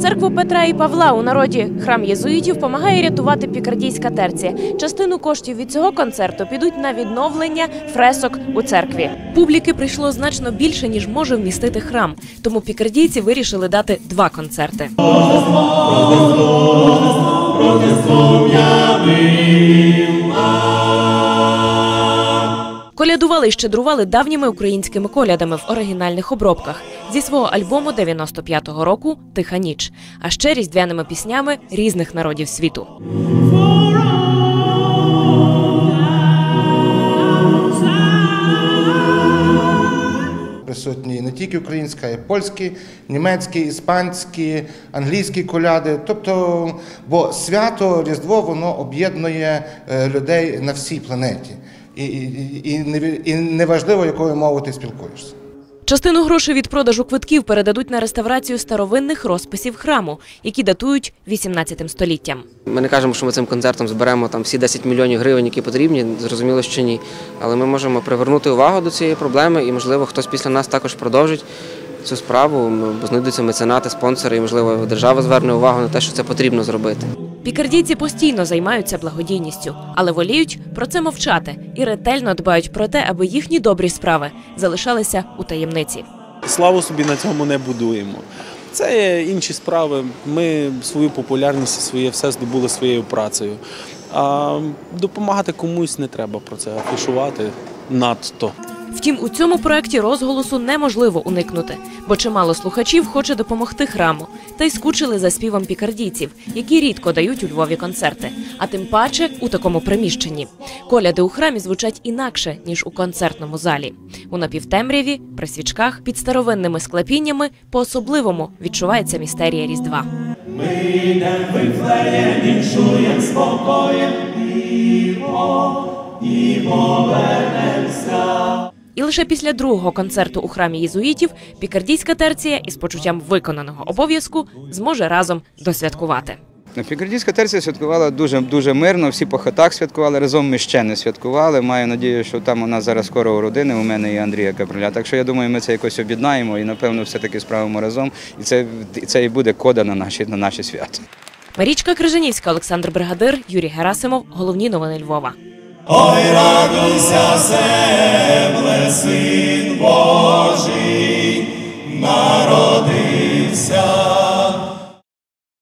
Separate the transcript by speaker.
Speaker 1: Церкву Петра і Павла у народі храм єзуїтів допомагає рятувати пікардійська терція. Частину коштів від цього концерту підуть на відновлення фресок у церкві. Публіки прийшло значно більше ніж може вмістити храм. Тому пікардійці вирішили дати два концерти. Колядували і щедрували давніми українськими колядами в оригінальних обробках зі свого альбому 95-го року Тиха ніч, а ще різдвяними піснями різних народів світу.
Speaker 2: Присутні не тільки українська, а й польські, німецькі, іспанські, англійські коляди. Тобто, бо свято Різдво воно об'єднує е, людей на всій планеті. І, і, і, і неважливо, якою мовою ти спілкуєшся.
Speaker 1: Частину грошей від продажу квитків передадуть на реставрацію старовинних розписів храму, які датують 18 століттям.
Speaker 3: Ми не кажемо, що ми цим концертом зберемо там всі 10 мільйонів гривень, які потрібні. Зрозуміло, що ні. Але ми можемо привернути увагу до цієї проблеми, і можливо хтось після нас також продовжить цю справу. Знайдуться меценати, спонсори, і можливо держава зверне увагу на те, що це потрібно зробити.
Speaker 1: Пікардійці постійно займаються благодійністю, але воліють про це мовчати і ретельно дбають про те, аби їхні добрі справи залишалися у таємниці.
Speaker 4: Славу собі на цьому не будуємо. Це інші справи. Ми свою популярність, своє все здобули своєю працею. А допомагати комусь не треба про це афішувати надто.
Speaker 1: Втім, у цьому проєкті розголосу неможливо уникнути, бо чимало слухачів хоче допомогти храму, та й скучили за співом пікардійців, які рідко дають у Львові концерти, а тим паче у такому приміщенні. Коляди у храмі звучать інакше ніж у концертному залі. У напівтемряві, при свічках, під старовинними склепіннями по-особливому відчувається містерія Різдва. І лише після другого концерту у храмі єзуїтів пікардійська терція із почуттям виконаного обов'язку зможе разом досвяткувати.
Speaker 5: Пікардійська терція святкувала дуже дуже мирно, всі по хатах святкували. Разом ми ще не святкували. Маю надію, що там у нас зараз скоро у родини, у мене і Андрія Каприля. Так що я думаю, ми це якось об'єднаємо і, напевно, все-таки справимо разом. І це, і це і буде кода на наші, на наші свята.
Speaker 1: Марічка Крижанівська, Олександр Бригадир, Юрій Герасимов. Головні новини Львова.
Speaker 6: Ой, радуйся, земле, син Божий,